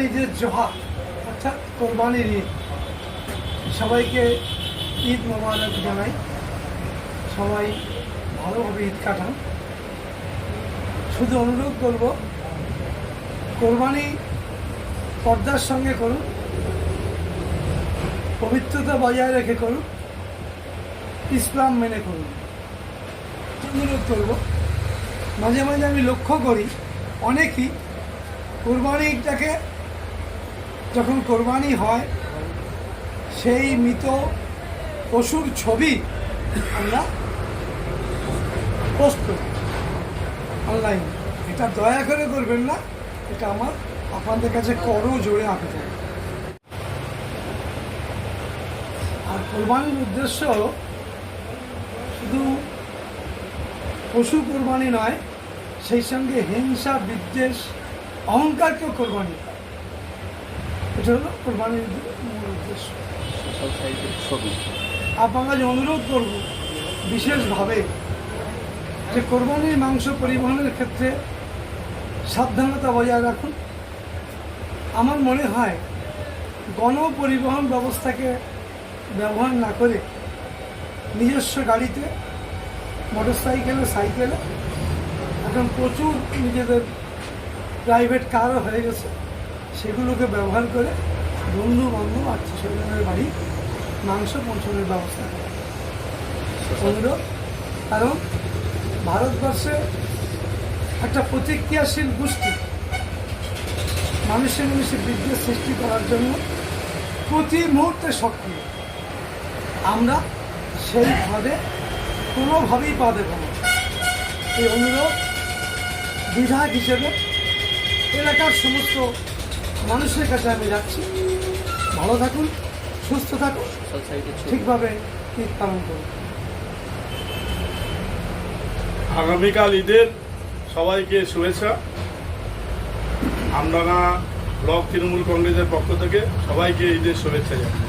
ঈদের জোহা, অর্থাৎ কোরবানির ঈদ। সবাইকে ঈদ মোবারক জানাই। সবাই ভালোভাবে ঈদ কাটান। শুধু অনুরোধ করব, কোরবানি পর্দার সঙ্গে করুন, পবিত্রতা বজায় রেখে করুন, ইসলাম মেনে করুন। অনুরোধ করব, মাঝে মাঝে আমি লক্ষ্য করি অনেকেই কোরবানিটাকে যখন কোরবানি হয়, সেই মৃত পশুর ছবি আমরা পোস্ট করি অনলাইন এটা দয়া করে করবেন না, এটা আমার আপনাদের কাছে করও জোরে আঁকতে আর কোরবানির উদ্দেশ্য শুধু পশু কোরবানি নয়, সেই সঙ্গে হিংসা, বিদ্বেষ, অহংকারকেও কোরবানি। এটা হলো কোরবানির মূল উদ্দেশ্য আপনার অনুরোধ করব বিশেষভাবে যে কোরবানির মাংস পরিবহনের ক্ষেত্রে সাবধানতা বজায় রাখুন। আমার মনে হয় গণ পরিবহন ব্যবস্থাকে ব্যবহার না করে নিজস্ব গাড়িতে, মোটরসাইকেলে, সাইকেলে, এখন প্রচুর নিজেদের প্রাইভেট কারও হয়ে গেছে। সেগুলোকে ব্যবহার করে বন্ধু বান্ধব আত্মীয় স্বজনের বাড়ি মাংস পৌঁছানোর ব্যবস্থা করে। কারণ ভারতবর্ষে একটা প্রতিক্রিয়াশীল গোষ্ঠী মানুষের মানুষের বিদ্বেষ সৃষ্টি করার জন্য প্রতি মুহূর্তে সক্রিয়। আমরা সেই ফাঁদে কোনোভাবেই পা দেব না। এই অনুরোধ বিধায়ক হিসেবে এলাকার সমস্ত মানুষের কাছে আমি যাচ্ছি। ভালো থাকুন, সুস্থ থাকুন, ঠিকভাবে ঈদ পালন করুন। আগামীকাল ঈদের সবাইকে শুভেচ্ছা। আমরা ব্লক তৃণমূল কংগ্রেসের পক্ষ থেকে সবাইকে ঈদের শুভেচ্ছা জানাই।